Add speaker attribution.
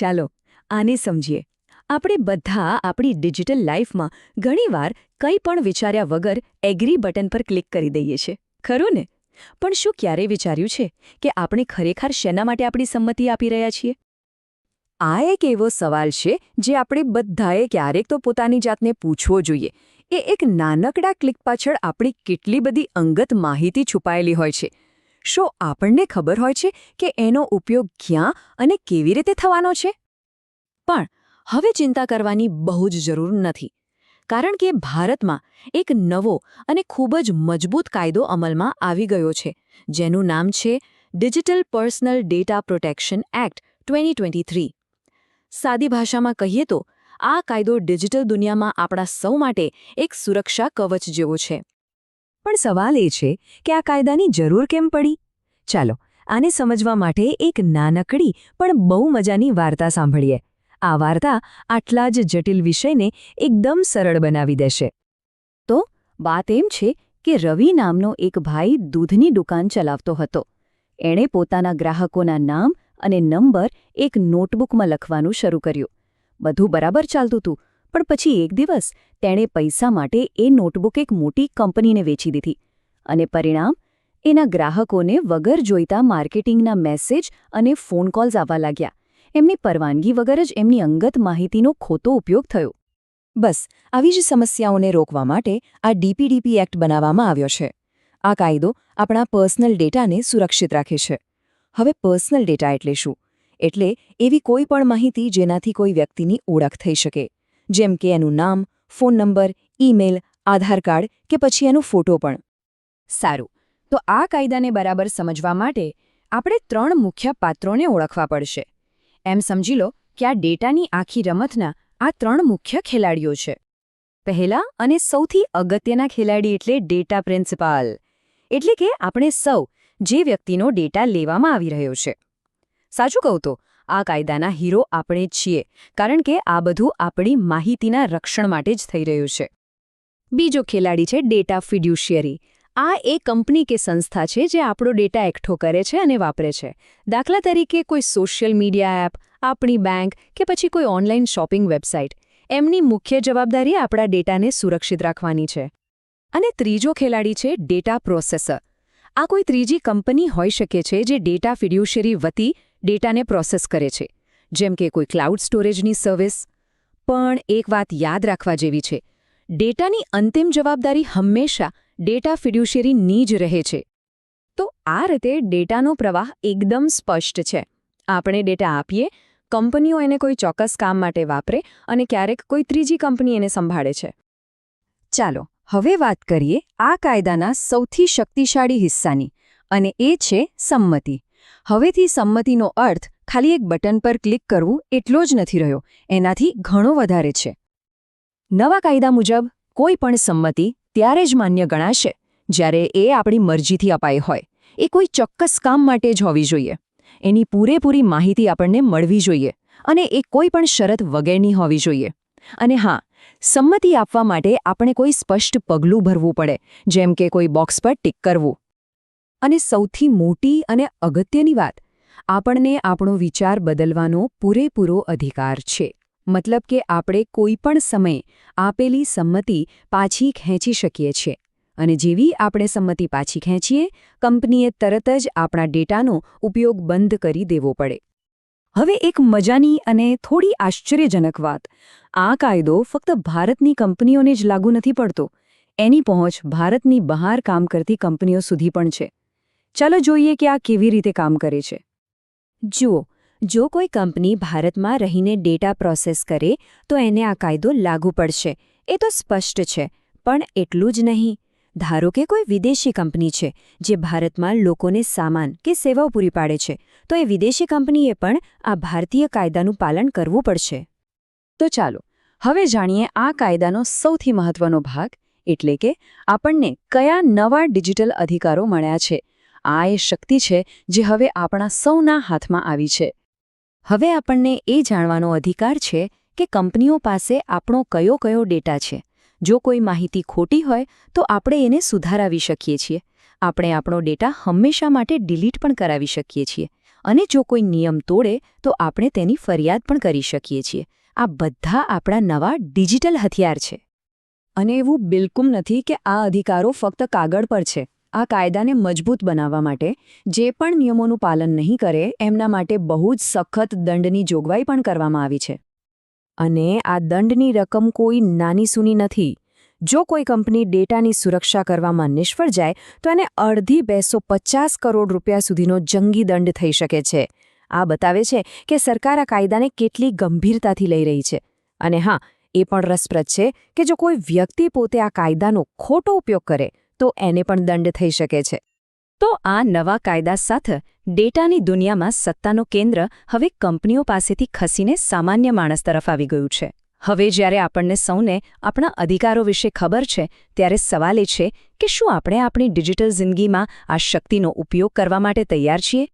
Speaker 1: ચાલો, આને સમજીએ. આપણે બધા આપણી ડિજિટલ લાઈફમાં ઘણીવાર કંઈ પણ વિચાર્યા વગર એગ્રી બટન પર ક્લિક કરી દઈએ છીએ. ખરું ને? પણ શું ક્યારેય વિચાર્યું છે કે આપણે ખરેખર શેના માટે આપણી સંમતિ આપી રહ્યા છીએ? આ એક એવો સવાલ છે જે આપણે બધાએ ક્યારેક તો પોતાની જાતને પૂછવો જોઈએ. એ એક નાનકડા ક્લિક પાછળ આપણી કેટલી બધી અંગત માહિતી છુપાયેલી હોય છે. શું આપણને ખબર હોય છે કે એનો ઉપયોગ ક્યાં અને કેવી રીતે થવાનો છે? પણ હવે ચિંતા કરવાની બહુ જ જરૂર નથી, કારણ કે ભારતમાં એક નવો અને ખૂબ જ મજબૂત કાયદો અમલમાં આવી ગયો છે, જેનું નામ છે digital personal data protection act twenty સાદી ભાષામાં કહીએ તો, આ કાયદો ડિજિટલ દુનિયામાં આપણા સૌ માટે એક સુરક્ષા કવચ જેવો છે. પણ સવાલ એ છે કે આ કાયદાની જરૂર કેમ પડી? ચાલો, આને સમજવા માટે એક નાનકડી પણ બહુ મજાની વાર્તા સાંભળીએ. આ વાર્તા આટલા જ જટિલ વિષયને એકદમ સરળ બનાવી દેશે. તો, વાત એમ છે કે રવિ નામનો એક ભાઈ દૂધની દુકાન ચલાવતો હતો. એણે પોતાના ગ્રાહકોના નામ અને નંબર એક નોટબુકમાં લખવાનું શરૂ કર્યું. બધું બરાબર ચાલતું હતું. પણ પછી એક દિવસ તેણે પૈસા માટે એ નોટબુક એક મોટી કંપનીને વેચી દીધી અને પરિણામ, એના ગ્રાહકોને વગર જોઈતા માર્કેટિંગના મેસેજ અને ફોન કોલ્સ આવવા લાગ્યા. એમની પરવાનગી વગર જ એમની અંગત માહિતીનો ખોટો ઉપયોગ થયો. બસ, આવી જ સમસ્યાઓને રોકવા માટે આ ડીપીડીપી એક્ટ બનાવવામાં આવ્યો છે. આ કાયદો આપણા પર્સનલ ડેટાને સુરક્ષિત રાખે છે. હવે પર્સનલ ડેટા એટલે શું? એટલે એવી કોઈ પણ માહિતી જેનાથી કોઈ વ્યક્તિની ઓળખ થઈ શકે. જેમ કે એનું નામ, phone number, email, Aadhaar card કે પછી એનો ફોટો પણ. સારું, તો આ કાયદાને બરાબર સમજવા માટે આપણે ત્રણ મુખ્ય પાત્રોને ઓળખવા પડશે. એમ સમજી લો કે આ ડેટાની આખી રમતના આ ત્રણ મુખ્ય ખેલાડીઓ છે. પહેલા અને સૌથી અગત્યના ખેલાડી એટલે ડેટા પ્રિન્સિપાલ. એટલે કે આપણે સૌ જે વ્યક્તિનો ડેટા લેવામાં આવી રહ્યો છે. સાચું કહું તો, આ કાયદાના હીરો આપણે જ છીએ, કારણ કે આ બધું આપણી માહિતીના રક્ષણ માટે જ થઈ રહ્યું છે. બીજો ખેલાડી છે ડેટા ફિડ્યુશિયરી. આ એ કંપની કે સંસ્થા છે જે આપણો ડેટા એકઠો કરે છે અને વાપરે છે. દાખલા તરીકે કોઈ સોશિયલ મીડિયા એપ, આપણી બેંક કે પછી કોઈ ઓનલાઈન શોપિંગ વેબસાઇટ. એમની મુખ્ય જવાબદારી આપણા ડેટાને સુરક્ષિત રાખવાની છે. અને ત્રીજો ખેલાડી છે ડેટા પ્રોસેસર. આ કોઈ ત્રીજી કંપની હોઈ શકે છે જે ડેટા ફિડ્યુશરી વતી ડેટાને પ્રોસેસ કરે છે. જેમ કે કોઈ ક્લાઉડ સ્ટોરેજની સર્વિસ, પણ એક વાત યાદ રાખવા જેવી છે. ડેટાની અંતિમ જવાબદારી હંમેશા ડેટા ફિડ્યુશિયરીની જ રહે છે. તો આ રીતે ડેટાનો પ્રવાહ એકદમ સ્પષ્ટ છે. આપણે ડેટા આપીએ, કંપનીઓ એને કોઈ ચોક્કસ કામ માટે વાપરે અને ક્યારેક કોઈ ત્રીજી કંપની એને સંભાળે છે. ચાલો, હવે વાત કરીએ આ કાયદાના સૌથી શક્તિશાળી હિસ્સાની, અને એ છે સંમતિ. હવેથી સંમતિનો અર્થ ખાલી એક બટન પર ક્લિક કરવું એટલો જ નથી રહ્યો. એનાથી ઘણો વધારે છે. નવા કાયદા મુજબ, કોઈ પણ સંમતિ ત્યારે જ માન્ય ગણાશે, જ્યારે એ આપણી મરજીથી અપાઈ હોય. એ કોઈ ચોક્કસ કામ માટે જ હોવી જોઈએ. એની પૂરેપૂરી માહિતી આપણને મળવી જોઈએ અને એ કોઈ પણ શરત વગેરેની હોવી જોઈએ. અને હા, સંમતિ આપવા માટે આપણે કોઈ સ્પષ્ટ પગલું ભરવું પડે, જેમ કે કોઈ બોક્સ પર ટિક કરવું. અને સૌથી મોટી અને અગત્યની વાત, આપણને આપણો વિચાર બદલવાનો પૂરેપૂરો અધિકાર છે. મતલબ કે આપણે કોઈપણ સમયે આપેલી સંમતિ પાછી ખેંચી શકીએ છીએ. અને જેવી આપણે સંમતિ પાછી ખેંચીએ, કંપનીએ તરત જ આપણા ડેટાનો ઉપયોગ બંધ કરી દેવો પડે. હવે એક મજાની અને થોડી આશ્ચર્યજનક વાત. આ કાયદો ફક્ત ભારતની કંપનીઓને જ લાગુ નથી પડતો. એની પહોંચ ભારતની બહાર કામ કરતી કંપનીઓ સુધી પણ છે. ચાલો જોઈએ કે આ કેવી રીતે કામ કરે છે. જુઓ, જો કોઈ કંપની ભારતમાં રહીને ડેટા પ્રોસેસ કરે, તો એને આ કાયદો લાગુ પડશે. એ તો સ્પષ્ટ છે, પણ એટલું જ નહીં. ધારો કે કોઈ વિદેશી કંપની છે, જે ભારતમાં લોકોને સામાન કે સેવાઓ પૂરી પાડે છે, તો એ વિદેશી કંપનીએ પણ આ ભારતીય કાયદાનું પાલન કરવું પડશે. તો ચાલો, હવે જાણીએ આ કાયદાનો સૌથી મહત્વનો ભાગ, એટલે કે આપણને કયા નવા ડિજિટલ અધિકારો મળ્યા છે. આ એ શક્તિ છે જે હવે આપણા સૌના હાથમાં આવી છે. હવે આપણને એ જાણવાનો અધિકાર છે કે કંપનીઓ પાસે આપણો કયો કયો ડેટા છે. જો કોઈ માહિતી ખોટી હોય, તો આપણે એને સુધારાવી શકીએ છીએ. આપણે આપણો ડેટા હંમેશા માટે ડિલીટ પણ કરાવી શકીએ છીએ. અને જો કોઈ નિયમ તોડે, તો આપણે તેની ફરિયાદ પણ કરી શકીએ છીએ. આ બધા આપણા નવા ડિજિટલ હથિયાર છે. અને એવું બિલકુલ નથી કે આ અધિકારો ફક્ત કાગળ પર છે. આ કાયદાને મજબૂત બનાવવા માટે જે પણ નિયમોનું પાલન નહીં કરે, એમના માટે બહુ જ સખત દંડની જોગવાઈ પણ કરવામાં આવી છે. અને આ દંડની રકમ કોઈ નાની સૂની નથી. જો કોઈ કંપની ડેટાની સુરક્ષા કરવામાં નિષ્ફળ જાય, તો એને અડધી બેસો પચાસ કરોડ રૂપિયા સુધીનો જંગી દંડ થઈ શકે છે. આ બતાવે છે કે સરકાર આ કાયદાને કેટલી ગંભીરતાથી લઈ રહી છે. અને હા, એ પણ રસપ્રદ છે કે જો કોઈ વ્યક્તિ પોતે આ કાયદાનો ખોટો ઉપયોગ કરે તો એને પણ દંડ થઈ શકે છે. તો આ નવા કાયદા સાથે ડેટાની દુનિયામાં સત્તાનું કેન્દ્ર હવે કંપનીઓ પાસેથી ખસીને સામાન્ય માણસ તરફ આવી ગયું છે. હવે જ્યારે આપણને સૌને આપણા અધિકારો વિશે ખબર છે, ત્યારે સવાલ એ છે કે શું આપણે આપણી ડિજિટલ જિંદગીમાં આ શક્તિનો ઉપયોગ કરવા માટે તૈયાર છીએ?